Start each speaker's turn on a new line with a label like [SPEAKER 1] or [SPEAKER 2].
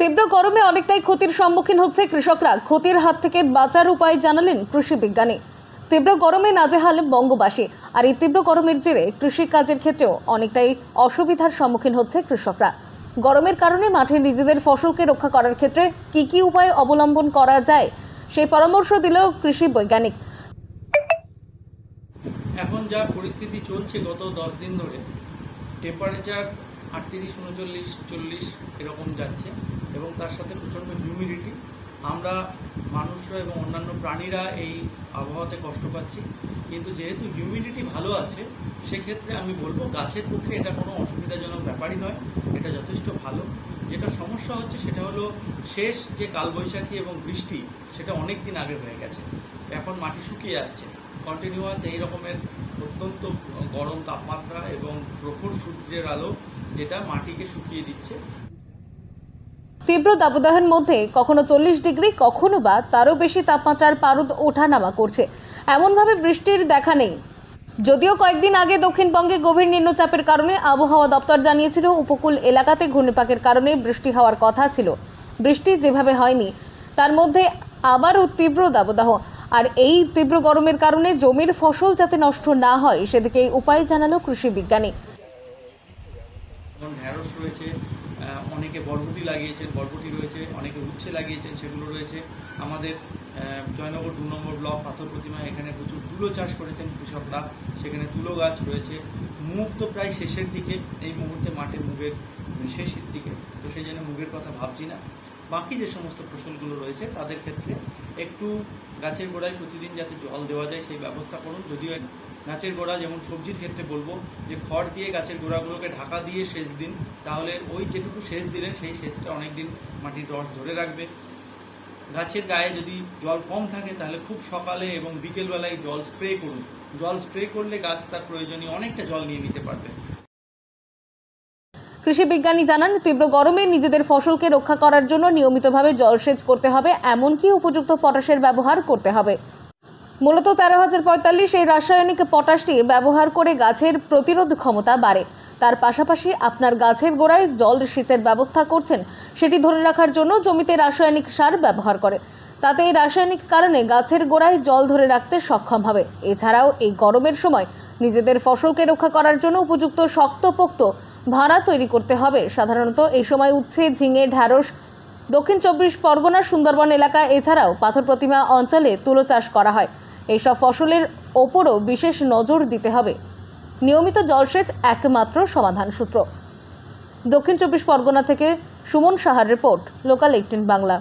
[SPEAKER 1] তীব্র গরমে অনেকটাই ক্ষতির সম্মুখীন হচ্ছে কৃষকরা। ক্ষতির হাত থেকে বাঁচার উপায় জানালেন কৃষি বিজ্ঞানী তীব্র গরমে নাজেহাল বঙ্গবাসী। আর এই তীব্র গরমের জেরে কৃষি কাজের ক্ষেত্রেও অনেকটাই অসুবিধার সম্মুখীন হচ্ছে কৃষকরা। গরমের কারণে মাঠে নিজেদের ফসলকে রক্ষা করার ক্ষেত্রে কি কি উপায় অবলম্বন করা যায় সেই পরামর্শ দিল কৃষি বৈজ্ঞানিক।
[SPEAKER 2] এখন যা পরিস্থিতি চলছে গত দশ দিন ধরে টেম্পারেচার আটত্রিশ, উনচল্লিশ, চল্লিশ এরকম যাচ্ছে এবং তার সাথে প্রচণ্ড হিউমিডিটি আমরা মানুষরা এবং অন্যান্য প্রাণীরা এই আবহাওয়াতে কষ্ট পাচ্ছি। কিন্তু যেহেতু হিউমিডিটি ভালো আছে, সেক্ষেত্রে আমি বলব গাছের পক্ষে এটা কোনো অসুবিধাজনক ব্যাপারই নয়, এটা যথেষ্ট ভালো। যেটা সমস্যা হচ্ছে সেটা হলো শেষ যে কালবৈশাখী এবং বৃষ্টি, সেটা অনেক দিন আগে হয়ে গেছে। এখন মাটি শুকিয়ে আসছে। কন্টিনিউয়াস এই রকমের অত্যন্ত গরম তাপমাত্রা এবং প্রখর সূর্যের আলো যেটা মাটিকে শুকিয়ে দিচ্ছে।
[SPEAKER 1] তীব্র দাবদাহের মধ্যে কখনো চল্লিশ ডিগ্রি, কখনো বা তারও বেশি তাপমাত্রার পারদ ওঠানামা করছে। এমনভাবে বৃষ্টির দেখা নেই। যদিও কয়েকদিন আগে দক্ষিণবঙ্গে গভীর নিম্নচাপের কারণে আবহাওয়া দপ্তর জানিয়েছিল, উপকূল এলাকাতে ঘূর্ণিপাকের কারণে বৃষ্টি হওয়ার কথা ছিল। বৃষ্টি যেভাবে হয়নি, তার মধ্যে আবারও তীব্র দাবদাহ। আর এই তীব্র গরমের কারণে জমির ফসল যাতে নষ্ট না হয় সেদিকে উপায় জানালো কৃষি বিজ্ঞানী।
[SPEAKER 2] ঢ্যাঁড়স রয়েছে অনেকে বরবটি লাগিয়েছেন, বরবটি রয়েছে, অনেকে উচ্ছে লাগিয়েছেন, সেগুলো রয়েছে। আমাদের জয়নগর দু নম্বর ব্লক পাথর প্রতিমা, এখানে প্রচুর তুলো চাষ করেছেন কৃষকরা। সেখানে তুলো গাছ রয়েছে। মুগ তো প্রায় শেষের দিকে। এই মুহূর্তে মাঠে মুগের শেষের দিকে। তো সেই জন্য মুগের কথা ভাবছি না। বাকি যে সমস্ত ফসলগুলো রয়েছে, তাদের ক্ষেত্রে একটু গাছের গোড়ায় প্রতিদিন যাতে জল দেওয়া যায়, সেই ব্যবস্থা করুন। যদিও গাছের গোড়া যেমন সবজির ক্ষেত্রে বলব, যে খড় দিয়ে গাছের গোড়াগুলোকে ঢাকা দিয়ে সেচ দিন, তাহলে ওই যেটুকু সেচ দিলেন, সেই সেচটা অনেক দিন মাটির রস ধরে রাখবে। গাছের গায়ে যদি জল কম থাকে তাহলে খুব সকালে এবং বিকেলবেলায় জল স্প্রে করুন। জল স্প্রে করলে গাছ তার প্রয়োজনীয় অনেকটা জল নিয়ে নিতে পারবে।
[SPEAKER 1] কৃষি বিজ্ঞানী জানান, তীব্র গরমে নিজেদের ফসলকে রক্ষা করার জন্য নিয়মিতভাবে জলসেচ করতে হবে, এমনকি উপযুক্ত পটাশের ব্যবহার করতে হবে। মূলত তেরো হাজার পঁয়তাল্লিশ এই রাসায়নিক পটাশটি ব্যবহার করে গাছের প্রতিরোধ ক্ষমতা বাড়ে। তার পাশাপাশি আপনার গাছের গোড়ায় জল সেচের ব্যবস্থা করছেন। সেটি ধরে রাখার জন্য জমিতে রাসায়নিক সার ব্যবহার করে। তাতে এই রাসায়নিক কারণে গাছের গোড়ায় জল ধরে রাখতে সক্ষম হবে। এছাড়াও এই গরমের সময় নিজেদের ফসলকে রক্ষা করার জন্য উপযুক্ত শক্তপোক্ত ভাড়া তৈরি করতে হবে। সাধারণত এই সময় উচ্ছে, ঝিঙে, ঢ্যাঁড়স, দক্ষিণ চব্বিশ পরগনার সুন্দরবন এলাকা, এছাড়াও পাথর প্রতিমা অঞ্চলে তুলো চাষ করা হয়। এইসব ফসলের ওপরও বিশেষ নজর দিতে হবে। নিয়মিত জলসেচ একমাত্র সমাধান সূত্র। দক্ষিণ চব্বিশ পরগনা থেকে সুমন সাহার রিপোর্ট, লোকাল এইটিন বাংলা।